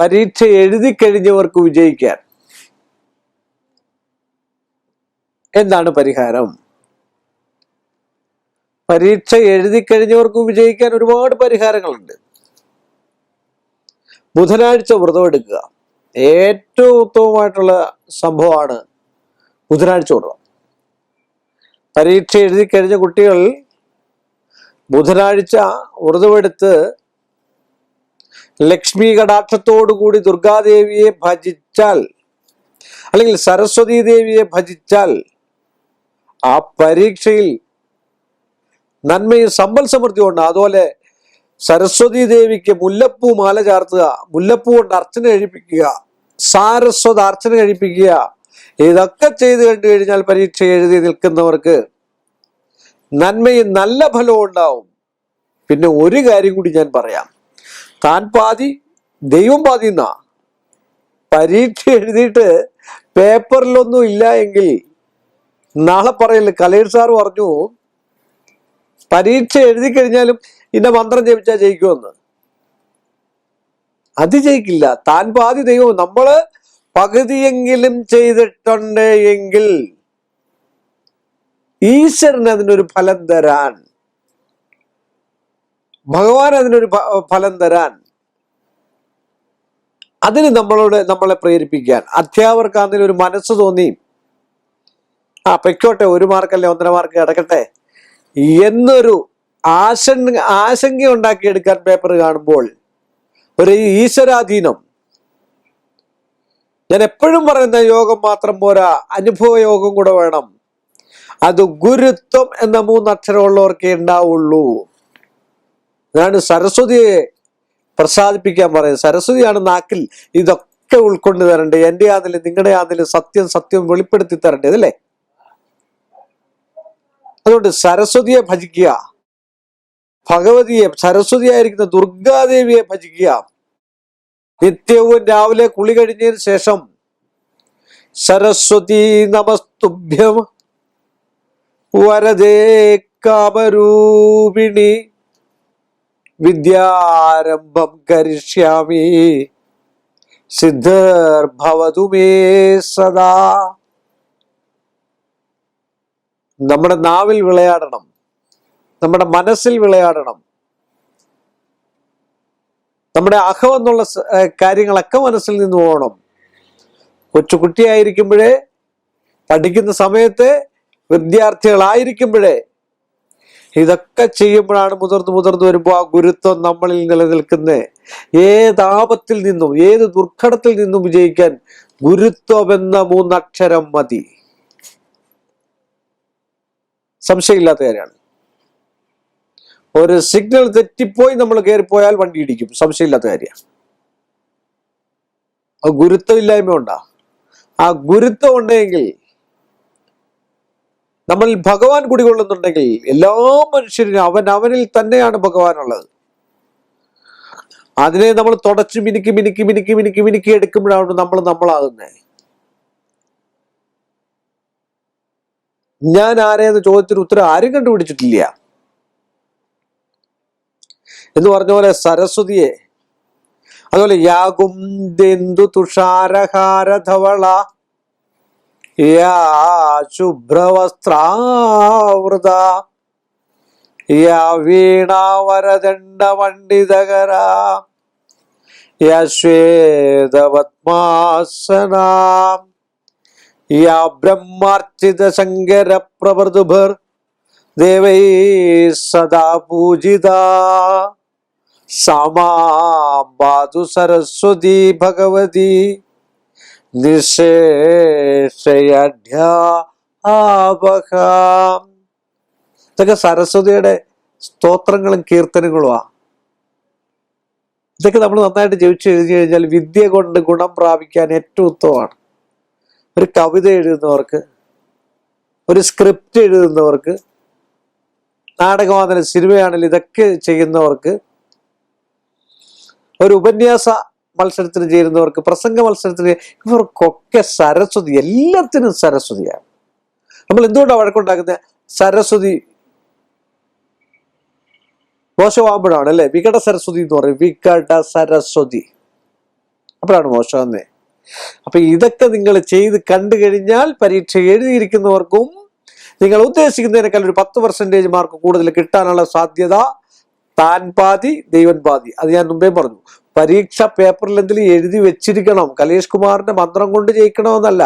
പരീക്ഷ എഴുതി കഴിഞ്ഞവർക്ക് വിജയിക്കാൻ. എന്താണ് പരിഹാരം? പരീക്ഷ എഴുതി കഴിഞ്ഞവർക്ക് വിജയിക്കാൻ ഒരുപാട് പരിഹാരങ്ങളുണ്ട്. ബുധനാഴ്ച വ്രതം എടുക്കുക. ഏറ്റവും ഉത്തമമായിട്ടുള്ള സംഭവമാണ് ബുധനാഴ്ച വ്രതം. പരീക്ഷ എഴുതി കഴിഞ്ഞ കുട്ടികൾ ബുധനാഴ്ച വ്രതമെടുത്ത് ലക്ഷ്മി കടാക്ഷത്തോടുകൂടി ദുർഗാദേവിയെ ഭജിച്ചാൽ അല്ലെങ്കിൽ സരസ്വതി ദേവിയെ ഭജിച്ചാൽ ആ പരീക്ഷയിൽ നന്മയും സമ്പൽ സമൃദ്ധിയും ഉണ്ട്. അതുപോലെ സരസ്വതി ദേവിക്ക് മുല്ലപ്പൂ മാല ചാർത്തുക മുല്ലപ്പൂ കൊണ്ട് അർച്ചന കഴിപ്പിക്കുക സാരസ്വത അർച്ചന കഴിപ്പിക്കുക ഇതൊക്കെ ചെയ്തു കണ്ടു കഴിഞ്ഞാൽ പരീക്ഷ എഴുതി നിൽക്കുന്നവർക്ക് നന്മയും നല്ല ഫലവും ഉണ്ടാവും. പിന്നെ ഒരു കാര്യം കൂടി ഞാൻ പറയാം. താൻ പാതി ദൈവം പാതി എന്നാ? പരീക്ഷ എഴുതിയിട്ട് പേപ്പറിലൊന്നും ഇല്ല എങ്കിൽ നാളെ പറയല്ലേ കലേർ സാർ പറഞ്ഞു പരീക്ഷ എഴുതി കഴിഞ്ഞാലും ഇന്ന മന്ത്രം ജപിച്ചാൽ ജയിക്കുമെന്ന്. അത് ജയിക്കില്ല. താൻ പാതി ദൈവം. നമ്മൾ പകുതിയെങ്കിലും ചെയ്തിട്ടുണ്ട് എങ്കിൽ ഈശ്വരൻ അതിനൊരു ഫലം തരാൻ ഭഗവാൻ അതിനൊരു ഫലം തരാൻ. അതിന് നമ്മളോട് നമ്മളെ പ്രേരിപ്പിക്കാൻ. അധ്യാപകർക്ക് അതിനൊരു മനസ്സ് തോന്നി. ആ പെക്കോട്ടെ ഒരു മാർക്കല്ലേ ഒന്നര മാർക്ക് കിടക്കട്ടെ. എന്നൊരു ആശ ആശങ്ക ഉണ്ടാക്കിയെടുക്കാൻ പേപ്പർ കാണുമ്പോൾ ഒരു ഈശ്വരാധീനം. ഞാൻ എപ്പോഴും പറയുന്ന യോഗം മാത്രം പോരാ അനുഭവ യോഗം കൂടെ വേണം. അത് ഗുരുത്വം എന്ന മൂന്നക്ഷരമുള്ളവർക്കേ ഉണ്ടാവുള്ളൂ. ഞാൻ സരസ്വതിയെ പ്രസാദിപ്പിക്കാൻ പറയുന്നത്. സരസ്വതിയാണ് നാക്കിൽ ഇതൊക്കെ ഉൾക്കൊണ്ട് തരണ്ടേ എന്റെ ആന്നിലും നിങ്ങളുടെ ആന്നിലും സത്യം സത്യം വെളിപ്പെടുത്തി തരണ്ടേ അല്ലേ? അതുകൊണ്ട് സരസ്വതിയെ ഭജിക്കുക ഭഗവതിയെ സരസ്വതിയായിരിക്കുന്ന ദുർഗാദേവിയെ ഭജിക്കുക. നിത്യവും രാവിലെ കുളി കഴിഞ്ഞതിന് ശേഷം സരസ്വതി നമസ്തുഭ്യം വരദേ കാമരൂപിണി വിദ്യാരംഭം കരിഷ്യാമി. സിദ്ധർഭവതു മേ സദാ. നമ്മുടെ നാവിൽ വിളയാടണം. നമ്മുടെ മനസ്സിൽ വിളയാടണം. നമ്മുടെ അഹം എന്നുള്ള കാര്യങ്ങളൊക്കെ മനസ്സിൽ നിന്ന് പോകണം കൊച്ചുകുട്ടിയായിരിക്കുമ്പോഴേ പഠിക്കുന്ന സമയത്ത് വിദ്യാർത്ഥികളായിരിക്കുമ്പോഴേ ഇതൊക്കെ ചെയ്യുമ്പോഴാണ് മുതിർന്ന് മുതിർന്ന് വരുമ്പോൾ ആ ഗുരുത്വം നമ്മളിൽ നിലനിൽക്കുന്നത് ഏത് ആപത്തിൽ നിന്നും ഏത് ദുർഘടത്തിൽ നിന്നും വിജയിക്കാൻ ഗുരുത്വം എന്ന മൂന്നക്ഷരം മതി. സംശയമില്ലാത്ത കാര്യമാണ്. ഒരു സിഗ്നൽ തെറ്റിപ്പോയി നമ്മൾ കയറിപ്പോയാൽ വണ്ടി ഇടിക്കും. സംശയമില്ലാത്ത കാര്യമാണ്. ഗുരുത്വം ഇല്ലായ്മ ഉണ്ടാ ആ ഗുരുത്വം ഉണ്ടെങ്കിൽ നമ്മൾ ഭഗവാൻ കുടികൊള്ളുന്നുണ്ടെങ്കിൽ എല്ലാ മനുഷ്യരിനും അവൻ അവനിൽ തന്നെയാണ് ഭഗവാൻ ഉള്ളത് അതിനെ നമ്മൾ തുടച്ച് മിനുക്കി മിനുക്കി മിനുക്കി മിനുക്കി മിനുക്കി എടുക്കുമ്പോഴാണ് നമ്മൾ നമ്മളാകുന്നത് ഞാൻ ആരെയെന്ന് ചോദ്യത്തിന് ഉത്തരം ആരും കണ്ടുപിടിച്ചിട്ടില്ല. എന്ന് പറഞ്ഞ പോലെ സരസ്വതിയെ അതുപോലെ യാകും തുഷാരഹാരധവള യാ ശുഭ്രവസ്ത്രാവൃത യാ വീണാവരദണ്ഡ പണ്ഡിതകര യാ ശ്വേതപത്മാസനാം. യാ ബ്രഹ്മാർച്ചിത ശങ്കര പ്രഭൃതുഭർ ദേവൈ സദാ പൂജിത. സമാതു സരസ്വതി ഭഗവതി. ഇതൊക്കെ സരസ്വതിയുടെ സ്തോത്രങ്ങളും കീർത്തനങ്ങളുമാ ഇതൊക്കെ നമ്മൾ നന്നായിട്ട് ജീവിച്ചു എഴുതി കഴിഞ്ഞാൽ വിദ്യ കൊണ്ട് ഗുണം പ്രാപിക്കാൻ ഏറ്റവും ഉത്തമമാണ്. ഒരു കവിത എഴുതുന്നവർക്ക് ഒരു സ്ക്രിപ്റ്റ് എഴുതുന്നവർക്ക് നാടകമാണെങ്കിലും സിനിമയാണെങ്കിലും ഇതൊക്കെ ചെയ്യുന്നവർക്ക് ഒരു ഉപന്യാസ മത്സരത്തിന് ചേരുന്നവർക്ക് പ്രസംഗ മത്സരത്തിന് ഇവർക്കൊക്കെ സരസ്വതി എല്ലാത്തിനും സരസ്വതിയാണ്. നമ്മൾ എന്തുകൊണ്ടാണ് വഴക്കുണ്ടാക്കുന്നത്? സരസ്വതി മോശമാകുമ്പോഴാണ് അല്ലെ? വികട സരസ്വതി എന്ന് പറയും. വികട സരസ്വതി. അപ്പോഴാണ് മോശമെന്നേ അപ്പൊ ഇതൊക്കെ നിങ്ങൾ ചെയ്ത് കണ്ടു കഴിഞ്ഞാൽ പരീക്ഷ എഴുതിയിരിക്കുന്നവർക്കും നിങ്ങൾ ഉദ്ദേശിക്കുന്നതിനേക്കാൾ ഒരു പത്ത് പെർസെന്റേജ് മാർക്ക് കൂടുതൽ കിട്ടാനുള്ള സാധ്യത താൻ പാതി ദൈവൻ പാതി. അത് ഞാൻ മുമ്പേ പറഞ്ഞു. പരീക്ഷ പേപ്പറിൽ എന്തെങ്കിലും എഴുതി വെച്ചിരിക്കണം. കലേഷ് കുമാറിന്റെ മന്ത്രം കൊണ്ട് ജയിക്കണമെന്നല്ല.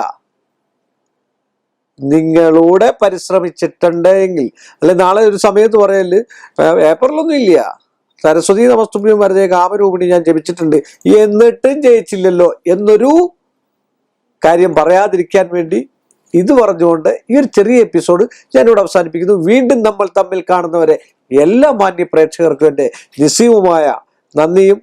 നിങ്ങളൂടെ പരിശ്രമിച്ചിട്ടുണ്ട് എങ്കിൽ. അല്ലെ നാളെ ഒരു സമയത്ത് പറയൽ "പേ- പേപ്പറിലൊന്നും ഇല്ല. സരസ്വതി നമസ്തുഭ്യം വരതേ കാമരൂപിണി ഞാൻ ജപിച്ചിട്ടുണ്ട്. എന്നിട്ടും ജയിച്ചില്ലല്ലോ എന്നൊരു കാര്യം പറയാതിരിക്കാൻ വേണ്ടി ഇത് പറഞ്ഞുകൊണ്ട് ഈ ഒരു ചെറിയ എപ്പിസോഡ് ഞാനിവിടെ അവസാനിപ്പിക്കുന്നു. വീണ്ടും നമ്മൾ തമ്മിൽ കാണുന്നവരെ എല്ലാ മാന്യ പ്രേക്ഷകർക്കും എന്റെ നിസ്സീമമായ നന്ദിയും